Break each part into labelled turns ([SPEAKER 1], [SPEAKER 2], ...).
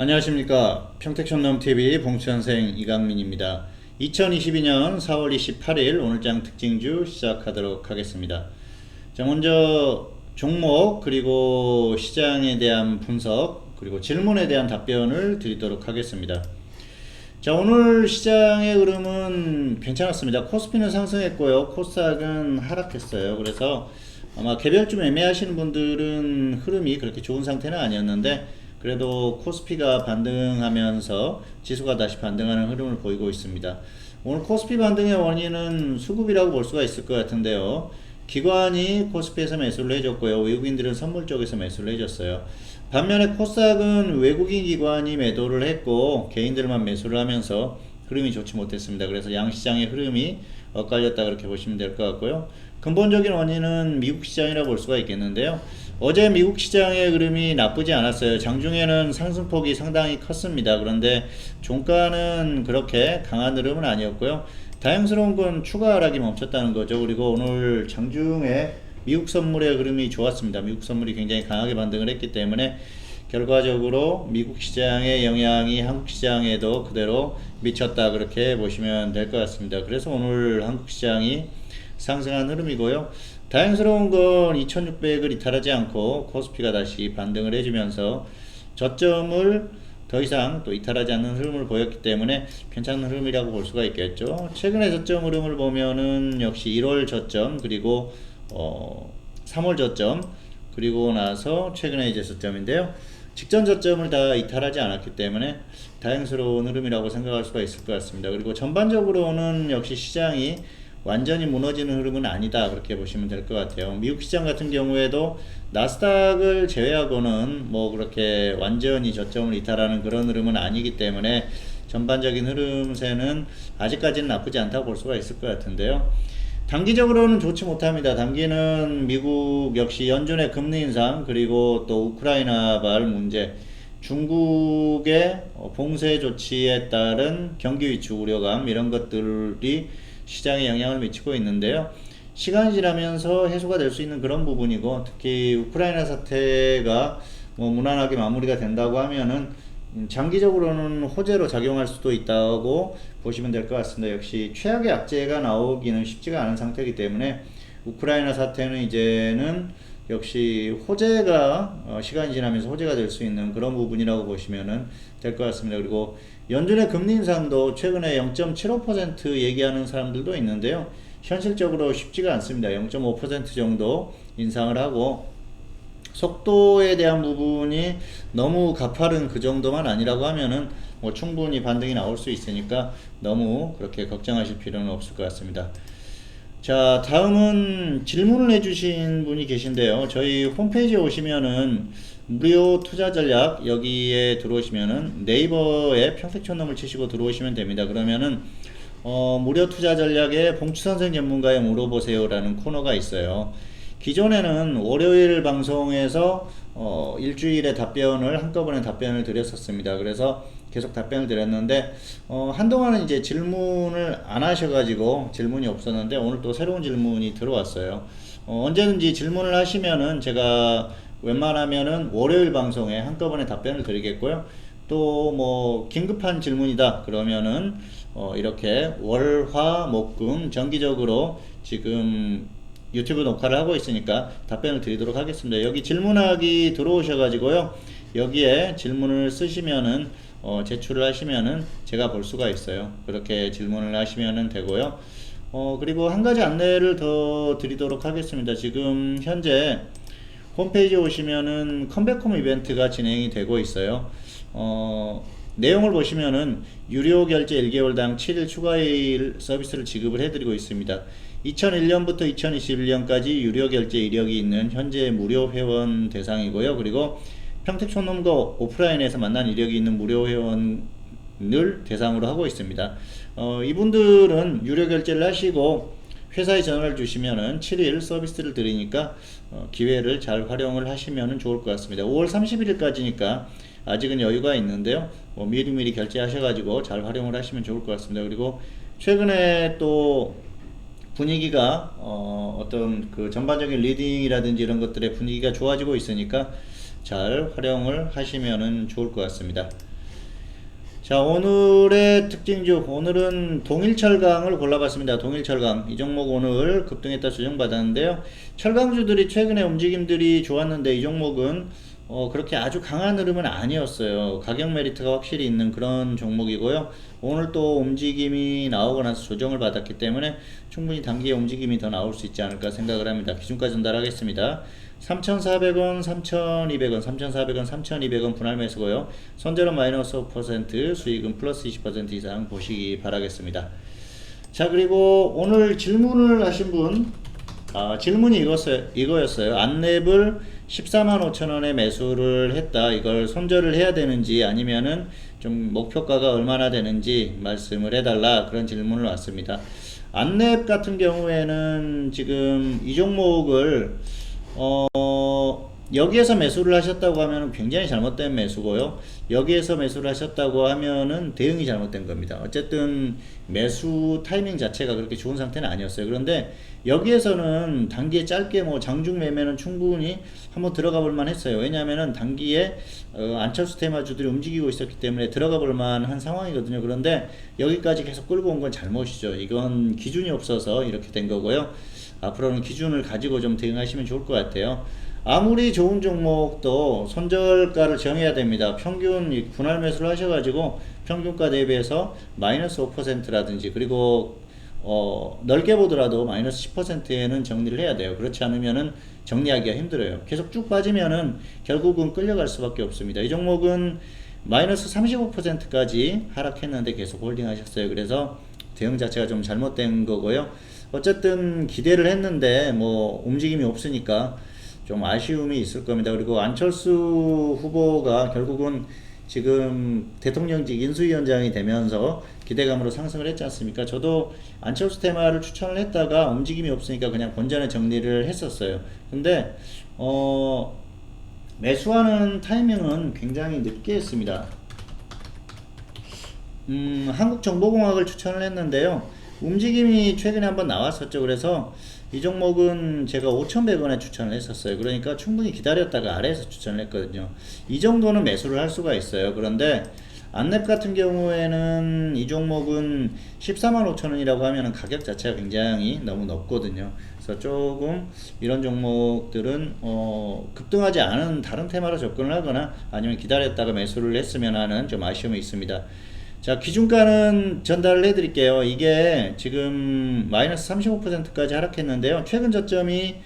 [SPEAKER 1] 안녕하십니까. 평택촌놈TV 봉천생 이강민입니다. 2022년 4월 28일 오늘장 특징주 시작하도록 하겠습니다. 자 먼저 종목 그리고 시장에 대한 분석 그리고 질문에 대한 답변을 드리도록 하겠습니다. 자 오늘 시장의 흐름은 괜찮았습니다. 코스피는 상승했고요. 코스닥은 하락했어요. 그래서 아마 개별 좀 애매하시는 분들은 흐름이 그렇게 좋은 상태는 아니었는데 그래도 코스피가 반등하면서 지수가 다시 반등하는 흐름을 보이고 있습니다. 오늘 코스피 반등의 원인은 수급이라고 볼 수가 있을 것 같은데요. 기관이 코스피에서 매수를 해줬고요. 외국인들은 선물 쪽에서 매수를 해줬어요. 반면에 코스닥은 외국인 기관이 매도를 했고 개인들만 매수를 하면서 흐름이 좋지 못했습니다. 그래서 양시장의 흐름이 엇갈렸다 그렇게 보시면 될 것 같고요. 근본적인 원인은 미국 시장이라 볼 수가 있겠는데요. 어제 미국 시장의 흐름이 나쁘지 않았어요. 장중에는 상승폭이 상당히 컸습니다. 그런데 종가는 그렇게 강한 흐름은 아니었고요. 다행스러운 건 추가 하락이 멈췄다는 거죠. 그리고 오늘 장중에 미국 선물의 흐름이 좋았습니다. 미국 선물이 굉장히 강하게 반등을 했기 때문에 결과적으로 미국 시장의 영향이 한국 시장에도 그대로 미쳤다 그렇게 보시면 될 것 같습니다. 그래서 오늘 한국 시장이 상승한 흐름이고요. 다행스러운 건 2600을 이탈하지 않고 코스피가 다시 반등을 해주면서 저점을 더 이상 또 이탈하지 않는 흐름을 보였기 때문에 괜찮은 흐름이라고 볼 수가 있겠죠. 최근의 저점 흐름을 보면은 역시 1월 저점 그리고 어 3월 저점 그리고 나서 최근에 이제 저점인데요. 직전 저점을 다 이탈하지 않았기 때문에 다행스러운 흐름이라고 생각할 수가 있을 것 같습니다. 그리고 전반적으로는 역시 시장이 완전히 무너지는 흐름은 아니다 그렇게 보시면 될 것 같아요. 미국 시장 같은 경우에도 나스닥을 제외하고는 뭐 그렇게 완전히 저점을 이탈하는 그런 흐름은 아니기 때문에 전반적인 흐름세는 아직까지는 나쁘지 않다고 볼 수가 있을 것 같은데요. 단기적으로는 좋지 못합니다. 단기는 미국 역시 연준의 금리 인상 그리고 또 우크라이나 발 문제 중국의 봉쇄 조치에 따른 경기 위축 우려감 이런 것들이 시장에 영향을 미치고 있는데요. 시간이 지나면서 해소가 될 수 있는 그런 부분이고 특히 우크라이나 사태가 뭐 무난하게 마무리가 된다고 하면은 장기적으로는 호재로 작용할 수도 있다고 보시면 될 것 같습니다. 역시 최악의 악재가 나오기는 쉽지가 않은 상태이기 때문에 우크라이나 사태는 이제는 역시 호재가 어, 시간이 지나면서 호재가 될 수 있는 그런 부분이라고 보시면 될 것 같습니다. 그리고 연준의 금리 인상도 최근에 0.75% 얘기하는 사람들도 있는데요. 현실적으로 쉽지가 않습니다. 0.5% 정도 인상을 하고 속도에 대한 부분이 너무 가파른 그 정도만 아니라고 하면은 뭐 충분히 반등이 나올 수 있으니까 너무 그렇게 걱정하실 필요는 없을 것 같습니다. 자, 다음은 질문을 해주신 분이 계신데요. 저희 홈페이지에 오시면은 무료 투자 전략 여기에 들어오시면은 네이버에 평택촌 놈을 치시고 들어오시면 됩니다. 그러면은 어, 무료 투자 전략에 봉추 선생 전문가에 물어보세요라는 코너가 있어요. 기존에는 월요일 방송에서 어, 일주일에 답변을 한꺼번에 답변을 드렸었습니다. 그래서 계속 답변을 드렸는데 어, 한동안은 이제 질문을 안 하셔가지고 질문이 없었는데 오늘 또 새로운 질문이 들어왔어요. 어, 언제든지 질문을 하시면은 제가 웬만하면은 월요일 방송에 한꺼번에 답변을 드리겠고요. 또 뭐 긴급한 질문이다 그러면은 어, 이렇게 월화 목금 정기적으로 지금 유튜브 녹화를 하고 있으니까 답변을 드리도록 하겠습니다. 여기 질문하기 들어오셔가지고요. 여기에 질문을 쓰시면은 어, 제출을 하시면은 제가 볼 수가 있어요. 그렇게 질문을 하시면은 되고요. 어, 그리고 한 가지 안내를 더 드리도록 하겠습니다. 지금 현재 홈페이지에 오시면은 컴백홈 이벤트가 진행이 되고 있어요. 어, 내용을 보시면은 유료 결제 1개월당 7일 추가일 서비스를 지급을 해드리고 있습니다. 2001년부터 2021년까지 유료 결제 이력이 있는 현재 무료 회원 대상이고요. 그리고 평택촌놈과 오프라인에서 만난 이력이 있는 무료 회원을 대상으로 하고 있습니다. 어, 이분들은 유료 결제를 하시고 회사에 전화를 주시면은 7일 서비스를 드리니까 어, 기회를 잘 활용을 하시면 좋을 것 같습니다. 5월 31일까지니까 아직은 여유가 있는데요. 뭐 미리미리 결제하셔가지고 잘 활용을 하시면 좋을 것 같습니다. 그리고 최근에 또 분위기가 어, 어떤 그 전반적인 리딩이라든지 이런 것들의 분위기가 좋아지고 있으니까 잘 활용을 하시면 좋을 것 같습니다. 자, 오늘의 특징주. 오늘은 동일철강을 골라봤습니다. 동일철강. 이 종목 오늘 급등했다 수정받았는데요. 철강주들이 최근에 움직임들이 좋았는데 이 종목은 어, 그렇게 아주 강한 흐름은 아니었어요. 가격 메리트가 확실히 있는 그런 종목이고요. 오늘 또 움직임이 나오고 나서 조정을 받았기 때문에 충분히 단기의 움직임이 더 나올 수 있지 않을까 생각을 합니다. 기준가 전달하겠습니다. 3,400원, 3,200원, 3,400원, 3,200원 분할 매수고요. 손절은 마이너스 5%, 수익은 플러스 20% 이상 보시기 바라겠습니다. 자, 그리고 오늘 질문을 하신 분, 아, 질문이 이거였어요. 이거였어요. 안랩을 14만 5천 원에 매수를 했다. 이걸 손절을 해야 되는지 아니면은 좀 목표가가 얼마나 되는지 말씀을 해달라. 그런 질문을 왔습니다. 안랩 같은 경우에는 지금 이 종목을 어, 여기에서 매수를 하셨다고 하면 굉장히 잘못된 매수고요. 여기에서 매수를 하셨다고 하면은 대응이 잘못된 겁니다. 어쨌든 매수 타이밍 자체가 그렇게 좋은 상태는 아니었어요. 그런데 여기에서는 단기에 짧게 뭐 장중 매매는 충분히 한번 들어가 볼만 했어요. 왜냐하면은 단기에 어, 안철수 테마주들이 움직이고 있었기 때문에 들어가 볼 만 한 상황이거든요. 그런데 여기까지 계속 끌고 온 건 잘못이죠. 이건 기준이 없어서 이렇게 된 거고요. 앞으로는 기준을 가지고 좀 대응하시면 좋을 것 같아요. 아무리 좋은 종목도 손절가를 정해야 됩니다. 평균 이 분할 매수를 하셔가지고 평균가 대비해서 마이너스 5%라든지 그리고 어, 넓게 보더라도 마이너스 10%에는 정리를 해야 돼요. 그렇지 않으면은 정리하기가 힘들어요. 계속 쭉 빠지면은 결국은 끌려갈 수밖에 없습니다. 이 종목은 마이너스 35%까지 하락했는데 계속 홀딩 하셨어요. 그래서 대응 자체가 좀 잘못된 거고요. 어쨌든 기대를 했는데 뭐 움직임이 없으니까 좀 아쉬움이 있을 겁니다. 그리고 안철수 후보가 결국은 지금 대통령직 인수위원장이 되면서 기대감으로 상승을 했지 않습니까? 저도 안철수 테마를 추천을 했다가 움직임이 없으니까 그냥 본전에 정리를 했었어요. 근데 어 매수하는 타이밍은 굉장히 늦게 했습니다. 음, 한국정보공학을 추천을 했는데요. 움직임이 최근에 한번 나왔었죠. 그래서 이 종목은 제가 5,100원에 추천을 했었어요. 그러니까 충분히 기다렸다가 아래에서 추천을 했거든요. 이 정도는 매수를 할 수가 있어요. 그런데 안랩 같은 경우에는 이 종목은 14만 5천 원이라고 하면 가격 자체가 굉장히 너무 높거든요. 그래서 조금 이런 종목들은 어 급등하지 않은 다른 테마로 접근을 하거나 아니면 기다렸다가 매수를 했으면 하는 좀 아쉬움이 있습니다. 자, 기준가는 전달을 해드릴게요. 이게 지금 마이너스 35%까지 하락했는데요. 최근 저점이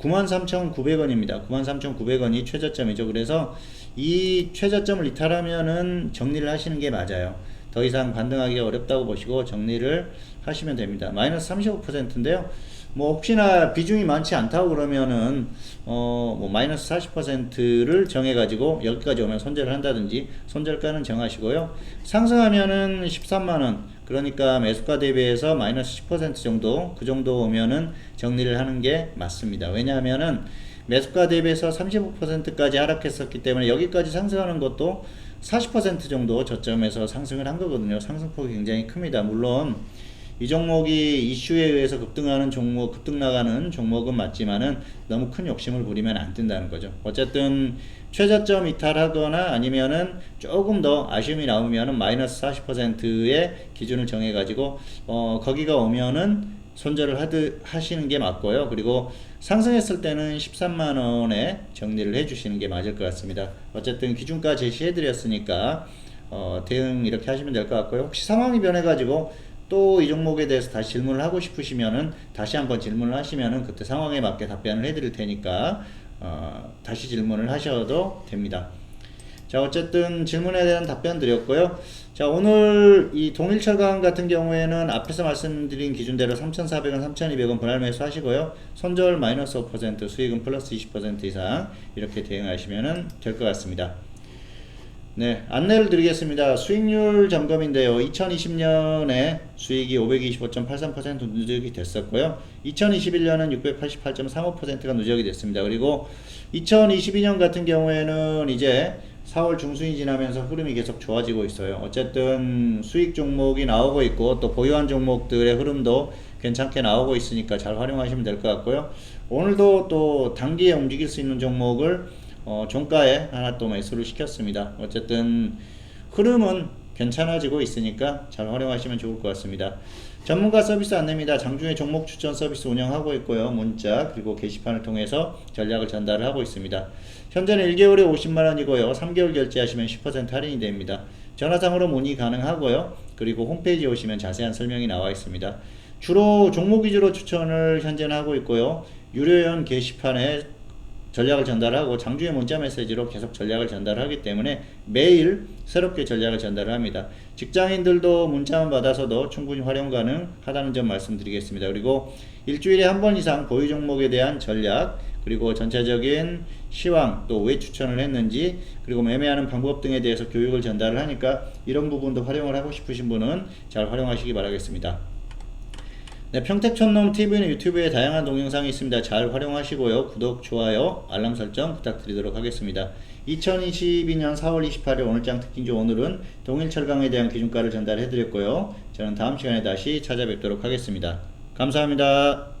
[SPEAKER 1] 93,900원입니다. 93,900원이 최저점이죠. 그래서 이 최저점을 이탈하면은 정리를 하시는 게 맞아요. 더 이상 반등하기가 어렵다고 보시고 정리를 하시면 됩니다. 마이너스 35%인데요. 뭐 혹시나 비중이 많지 않다고 그러면은 어 뭐 마이너스 40%를 정해 가지고 여기까지 오면 손절을 한다든지 손절가는 정하시고요. 상승하면은 13만 원 그러니까 매수가 대비해서 마이너스 10% 정도 그 정도 오면은 정리를 하는 게 맞습니다. 왜냐하면은 매수가 대비해서 35%까지 하락했었기 때문에 여기까지 상승하는 것도 40% 정도 저점에서 상승을 한 거거든요. 상승폭이 굉장히 큽니다. 물론 이 종목이 이슈에 의해서 급등하는 종목, 급등 나가는 종목은 맞지만은 너무 큰 욕심을 부리면 안 된다는 거죠. 어쨌든 최저점 이탈하거나 아니면은 조금 더 아쉬움이 나오면은 마이너스 40%의 기준을 정해가지고 어 거기가 오면은 손절을 하드, 하시는 게 맞고요. 그리고 상승했을 때는 13만 원에 정리를 해주시는 게 맞을 것 같습니다. 어쨌든 기준가 제시해드렸으니까 어, 대응 이렇게 하시면 될 것 같고요. 혹시 상황이 변해가지고 또 이 종목에 대해서 다시 질문을 하고 싶으시면은 다시 한번 질문을 하시면은 그때 상황에 맞게 답변을 해드릴 테니까 어, 다시 질문을 하셔도 됩니다. 자, 어쨌든 질문에 대한 답변 드렸고요. 자, 오늘 이 동일철강 같은 경우에는 앞에서 말씀드린 기준대로 3,400원, 3,200원 분할 매수 하시고요. 손절 마이너스 5%, 수익은 플러스 20% 이상 이렇게 대응하시면 될 것 같습니다. 네, 안내를 드리겠습니다. 수익률 점검인데요. 2020년에 수익이 525.83% 누적이 됐었고요. 2021년은 688.35%가 누적이 됐습니다. 그리고 2022년 같은 경우에는 이제 4월 중순이 지나면서 흐름이 계속 좋아지고 있어요. 어쨌든 수익 종목이 나오고 있고 또 보유한 종목들의 흐름도 괜찮게 나오고 있으니까 잘 활용하시면 될 것 같고요. 오늘도 또 단기에 움직일 수 있는 종목을 어, 종가에 하나 또 매수를 시켰습니다. 어쨌든 흐름은 괜찮아지고 있으니까 잘 활용하시면 좋을 것 같습니다. 전문가 서비스 안내입니다. 장중에 종목 추천 서비스 운영하고 있고요. 문자 그리고 게시판을 통해서 전략을 전달을 하고 있습니다. 현재는 1개월에 50만 원이고요. 3개월 결제하시면 10% 할인이 됩니다. 전화상으로 문의 가능하고요. 그리고 홈페이지에 오시면 자세한 설명이 나와 있습니다. 주로 종목 위주로 추천을 현재는 하고 있고요. 유료연 게시판에 전략을 전달하고 장주의 문자 메시지로 계속 전략을 전달하기 때문에 매일 새롭게 전략을 전달을 합니다. 직장인들도 문자만 받아서도 충분히 활용 가능하다는 점 말씀드리겠습니다. 그리고 일주일에 한 번 이상 보유 종목에 대한 전략 그리고 전체적인 시황 또 왜 추천을 했는지 그리고 매매하는 방법 등에 대해서 교육을 전달을 하니까 이런 부분도 활용을 하고 싶으신 분은 잘 활용하시기 바라겠습니다. 네, 평택촌놈 TV는 유튜브에 다양한 동영상이 있습니다. 잘 활용하시고요. 구독, 좋아요, 알람 설정 부탁드리도록 하겠습니다. 2022년 4월 28일 오늘장 특징주 오늘은 동일 철강에 대한 기준가를 전달해 드렸고요. 저는 다음 시간에 다시 찾아뵙도록 하겠습니다. 감사합니다.